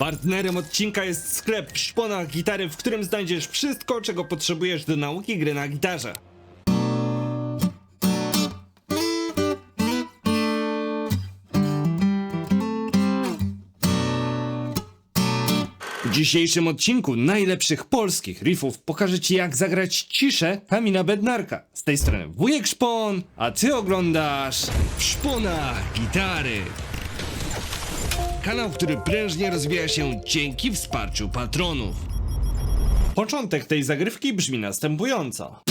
Partnerem odcinka jest sklep Szpona Gitary, w którym znajdziesz wszystko, czego potrzebujesz do nauki gry na gitarze. W dzisiejszym odcinku najlepszych polskich riffów pokażę Ci jak zagrać ciszę Kamila Bednarka. Z tej strony wujek Szpon, a Ty oglądasz w Szponach Gitary. Kanał, który prężnie rozwija się dzięki wsparciu patronów. Początek tej zagrywki brzmi następująco.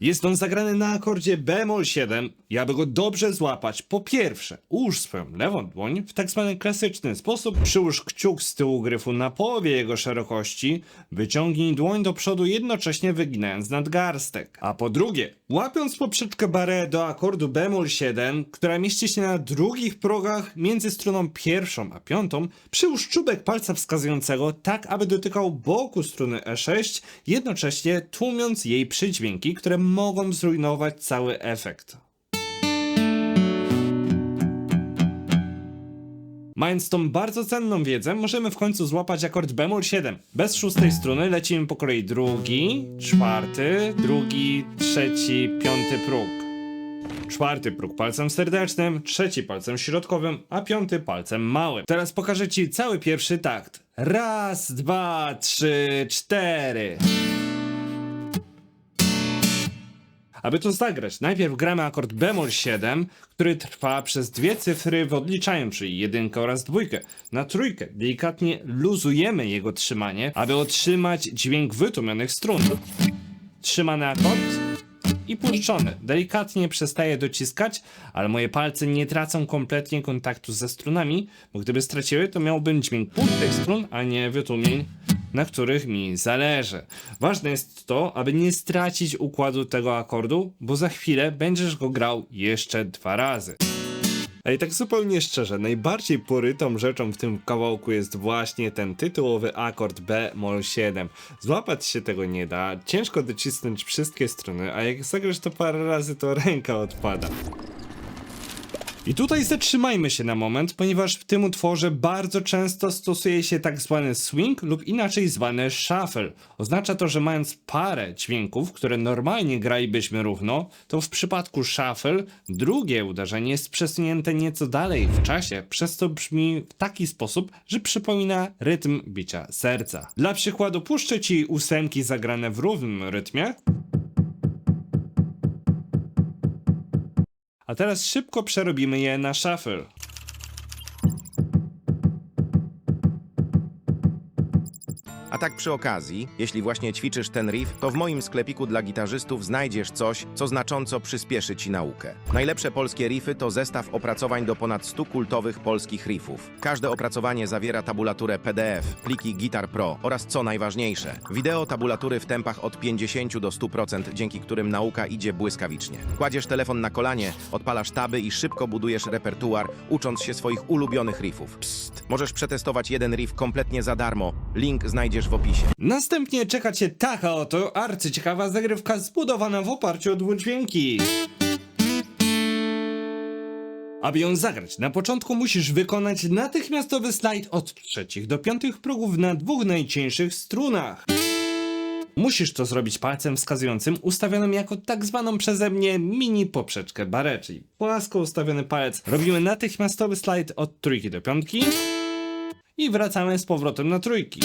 Jest on zagrany na akordzie bemol 7 i aby go dobrze złapać, po pierwsze ułóż swoją lewą dłoń w tak zwany klasyczny sposób, przyłóż kciuk z tyłu gryfu na połowie jego szerokości, wyciągnij dłoń do przodu jednocześnie wyginając nadgarstek. A po drugie, łapiąc poprzeczkę barre do akordu bemol 7, która mieści się na drugich progach między stroną pierwszą a piątą, przyłóż czubek palca wskazującego tak, aby dotykał boku struny E6, jednocześnie tłumiąc jej przydźwięki, które mogą zrujnować cały efekt. Mając tą bardzo cenną wiedzę, możemy w końcu złapać akord bemol 7. Bez szóstej struny lecimy po kolei drugi, czwarty, drugi, trzeci, piąty próg. Czwarty próg palcem serdecznym, trzeci palcem środkowym, a piąty palcem małym. Teraz pokażę Ci cały pierwszy takt. Raz, dwa, trzy, cztery. Aby to zagrać, najpierw gramy akord bemol 7, który trwa przez dwie cyfry w odliczaniu, czyli jedynkę oraz dwójkę. Na trójkę delikatnie luzujemy jego trzymanie, aby otrzymać dźwięk wytłumionych strun. Trzymany akord i puszczony. Delikatnie przestaje dociskać, ale moje palce nie tracą kompletnie kontaktu ze strunami, bo gdyby straciły, to miałbym dźwięk pustych strun, a nie wytłumień, na których mi zależy. Ważne jest to, aby nie stracić układu tego akordu, bo za chwilę będziesz go grał jeszcze dwa razy. Ej, tak zupełnie szczerze, najbardziej porytą rzeczą w tym kawałku jest właśnie ten tytułowy akord B mol 7. Złapać się tego nie da, ciężko docisnąć wszystkie struny, a jak zagrasz to parę razy, to ręka odpada. I tutaj zatrzymajmy się na moment, ponieważ w tym utworze bardzo często stosuje się tak zwany swing lub inaczej zwany shuffle. Oznacza to, że mając parę dźwięków, które normalnie gralibyśmy równo, to w przypadku shuffle drugie uderzenie jest przesunięte nieco dalej w czasie, przez co brzmi w taki sposób, że przypomina rytm bicia serca. Dla przykładu puszczę Ci ósemki zagrane w równym rytmie. A teraz szybko przerobimy je na shuffle. A tak przy okazji, jeśli właśnie ćwiczysz ten riff, to w moim sklepiku dla gitarzystów znajdziesz coś, co znacząco przyspieszy Ci naukę. Najlepsze polskie riffy to zestaw opracowań do ponad 100 kultowych polskich riffów. Każde opracowanie zawiera tabulaturę PDF, pliki Guitar Pro oraz co najważniejsze, wideo tabulatury w tempach od 50 do 100%, dzięki którym nauka idzie błyskawicznie. Kładziesz telefon na kolanie, odpalasz taby i szybko budujesz repertuar, ucząc się swoich ulubionych riffów. Psst, możesz przetestować jeden riff kompletnie za darmo. Link znajdziesz w opisie. Następnie czeka Cię taka oto arcyciekawa zagrywka zbudowana w oparciu o dźwięki. Aby ją zagrać, na początku musisz wykonać natychmiastowy slajd od trzecich do piątych progów na dwóch najcieńszych strunach. Musisz to zrobić palcem wskazującym ustawionym jako tak zwaną przeze mnie mini poprzeczkę barre, czyli płasko ustawiony palec. Robimy natychmiastowy slajd od trójki do piątki i wracamy z powrotem na trójki.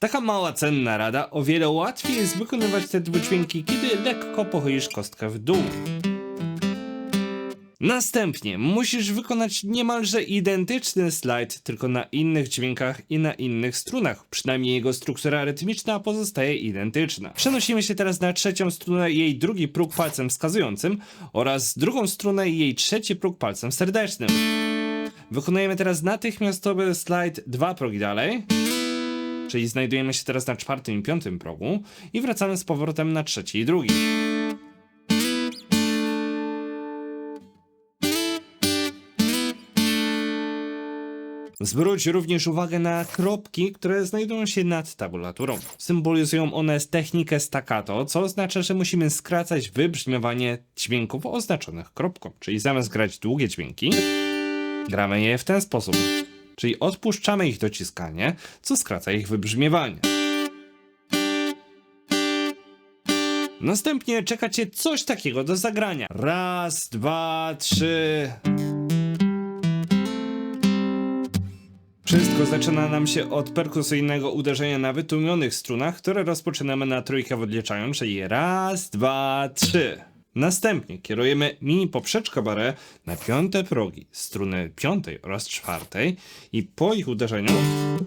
Taka mała cenna rada, o wiele łatwiej jest wykonywać te dźwięki, kiedy lekko pochylisz kostkę w dół. Następnie musisz wykonać niemalże identyczny slajd, tylko na innych dźwiękach i na innych strunach. Przynajmniej jego struktura rytmiczna pozostaje identyczna. Przenosimy się teraz na trzecią strunę i jej drugi próg palcem wskazującym oraz drugą strunę i jej trzeci próg palcem serdecznym. Wykonujemy teraz natychmiastowy slajd dwa progi dalej. Czyli znajdujemy się teraz na czwartym i piątym progu i wracamy z powrotem na trzeci i drugi. Zwróć również uwagę na kropki, które znajdują się nad tabulaturą. Symbolizują one technikę staccato, co oznacza, że musimy skracać wybrzmiewanie dźwięków oznaczonych kropką. Czyli zamiast grać długie dźwięki, gramy je w ten sposób. Czyli odpuszczamy ich dociskanie, co skraca ich wybrzmiewanie. Następnie czeka cię coś takiego do zagrania. Raz, dwa, trzy. Wszystko zaczyna nam się od perkusyjnego uderzenia na wytłumionych strunach, które rozpoczynamy na trójkę w odliczaniu, czyli raz, dwa, trzy. Następnie kierujemy mini poprzeczkę barę na piąte progi struny piątej oraz czwartej i po ich uderzeniu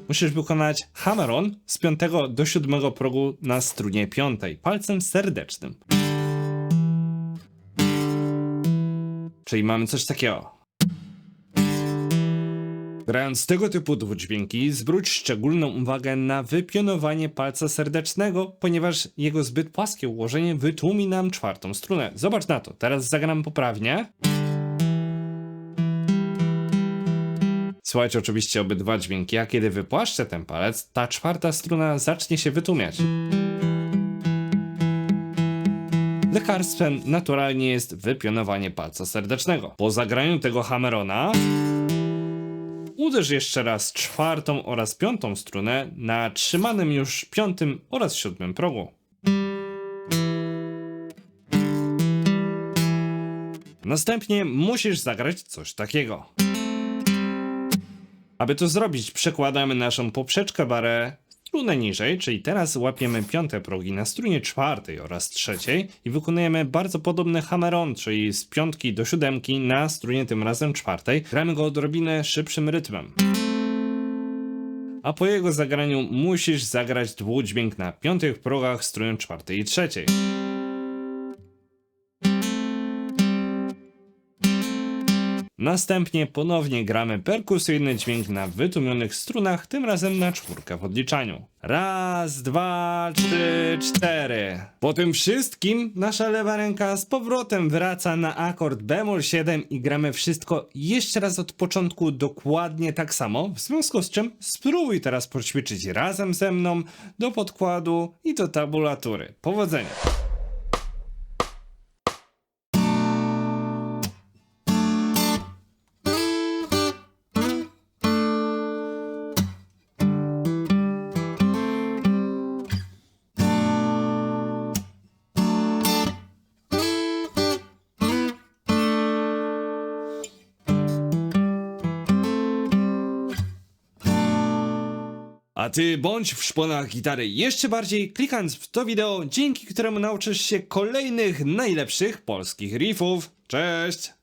musisz wykonać hammer-on z piątego do siódmego progu na strunie piątej palcem serdecznym. Czyli mamy coś takiego. Grając tego typu dwudźwięki, zwróć szczególną uwagę na wypionowanie palca serdecznego, ponieważ jego zbyt płaskie ułożenie wytłumi nam czwartą strunę. Zobacz na to, teraz zagram poprawnie. Słuchajcie oczywiście obydwa dźwięki, a kiedy wypłaszczę ten palec, ta czwarta struna zacznie się wytłumiać. Lekarstwem naturalnie jest wypionowanie palca serdecznego. Po zagraniu tego hammerona Uderz jeszcze raz czwartą oraz piątą strunę na trzymanym już piątym oraz siódmym progu. Następnie musisz zagrać coś takiego. Aby to zrobić, przekładamy naszą poprzeczkę barę strunę niżej, czyli teraz łapiemy piąte progi na strunie czwartej oraz trzeciej i wykonujemy bardzo podobny hammer-on, czyli z piątki do siódemki na strunie tym razem czwartej. Gramy go odrobinę szybszym rytmem. A po jego zagraniu musisz zagrać dwudźwięk na piątych progach strun czwartej i trzeciej. Następnie ponownie gramy perkusyjny dźwięk na wytłumionych strunach, tym razem na czwórkę w odliczaniu. Raz, dwa, trzy, cztery. Po tym wszystkim nasza lewa ręka z powrotem wraca na akord bemol 7 i gramy wszystko jeszcze raz od początku dokładnie tak samo, w związku z czym spróbuj teraz poćwiczyć razem ze mną do podkładu i do tabulatury. Powodzenia! A ty bądź w szponach gitary jeszcze bardziej, klikając w to wideo, dzięki któremu nauczysz się kolejnych najlepszych polskich riffów. Cześć!